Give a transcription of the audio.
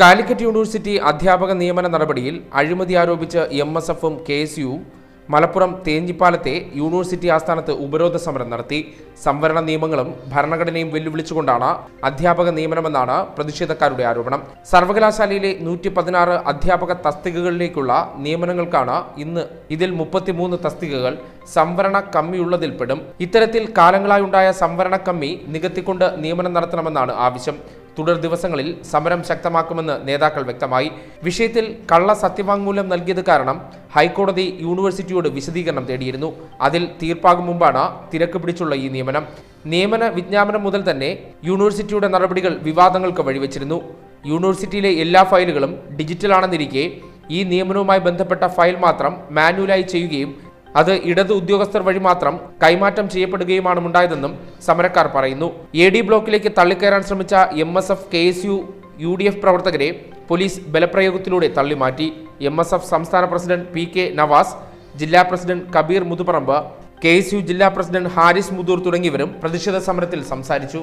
Calicut university അധ്യാപക നിയമന നടപടിയിൽ അഴിമതി ആരോപിച്ച് എം എസ് എഫും കെ എസ് യു മലപ്പുറം തേഞ്ഞിപ്പാലത്തെ യൂണിവേഴ്സിറ്റി ആസ്ഥാനത്ത് ഉപരോധ സമരം നടത്തി. സംവരണ നിയമങ്ങളും ഭരണഘടനയും വെല്ലുവിളിച്ചുകൊണ്ടാണ് അധ്യാപക നിയമനമെന്നാണ് പ്രതിഷേധക്കാരുടെ ആരോപണം. സർവകലാശാലയിലെ നൂറ്റി പതിനാറ് അധ്യാപക തസ്തികകളിലേക്കുള്ള നിയമനങ്ങൾക്കാണ് ഇന്ന് ഇതിൽ മുപ്പത്തിമൂന്ന് തസ്തികകൾ സംവരണ കമ്മിയുള്ളതിൽപ്പെടും. ഇത്തരത്തിൽ കാലങ്ങളായുണ്ടായ സംവരണ കമ്മി നികത്തിക്കൊണ്ട് നിയമനം നടത്തണമെന്നാണ് ആവശ്യം. തുടർ ദിവസങ്ങളിൽ സമരം ശക്തമാക്കുമെന്ന് നേതാക്കൾ വ്യക്തമായി. വിഷയത്തിൽ കള്ള സത്യവാങ്മൂലം നൽകിയത് കാരണം ഹൈക്കോടതി യൂണിവേഴ്സിറ്റിയോട് വിശദീകരണം തേടിയിരുന്നു. അതിൽ തീർപ്പാകും മുമ്പാണ് തിരക്ക് പിടിച്ചുള്ള ഈ നിയമനം. നിയമന വിജ്ഞാപനം മുതൽ തന്നെ യൂണിവേഴ്സിറ്റിയുടെ നടപടികൾ വിവാദങ്ങൾക്ക് വഴിവെച്ചിരുന്നു. യൂണിവേഴ്സിറ്റിയിലെ എല്ലാ ഫയലുകളും ഡിജിറ്റലാണെന്നിരിക്കെ ഈ നിയമനവുമായി ബന്ധപ്പെട്ട ഫയൽ മാത്രം മാനുവലായി ചെയ്യുകയും അത് ഇടത് ഉദ്യോഗസ്ഥർ വഴി മാത്രം കൈമാറ്റം ചെയ്യപ്പെടുകയുമാണ് ഉണ്ടായതെന്നും സമരക്കാർ പറയുന്നു. എ ഡി ബ്ലോക്കിലേക്ക് തള്ളിക്കയറാൻ ശ്രമിച്ച M S F K S U U D F പ്രവർത്തകരെ പോലീസ് ബലപ്രയോഗത്തിലൂടെ തള്ളിമാറ്റി. എം എസ് എഫ് സംസ്ഥാന പ്രസിഡന്റ് പി കെ നവാസ് ജില്ലാ president Kabeer Muthuparamb K S U ജില്ലാ പ്രസിഡന്റ് ഹാരിസ് മുതൂർ തുടങ്ങിയവരും പ്രതിഷേധ സമരത്തിൽ സംസാരിച്ചു.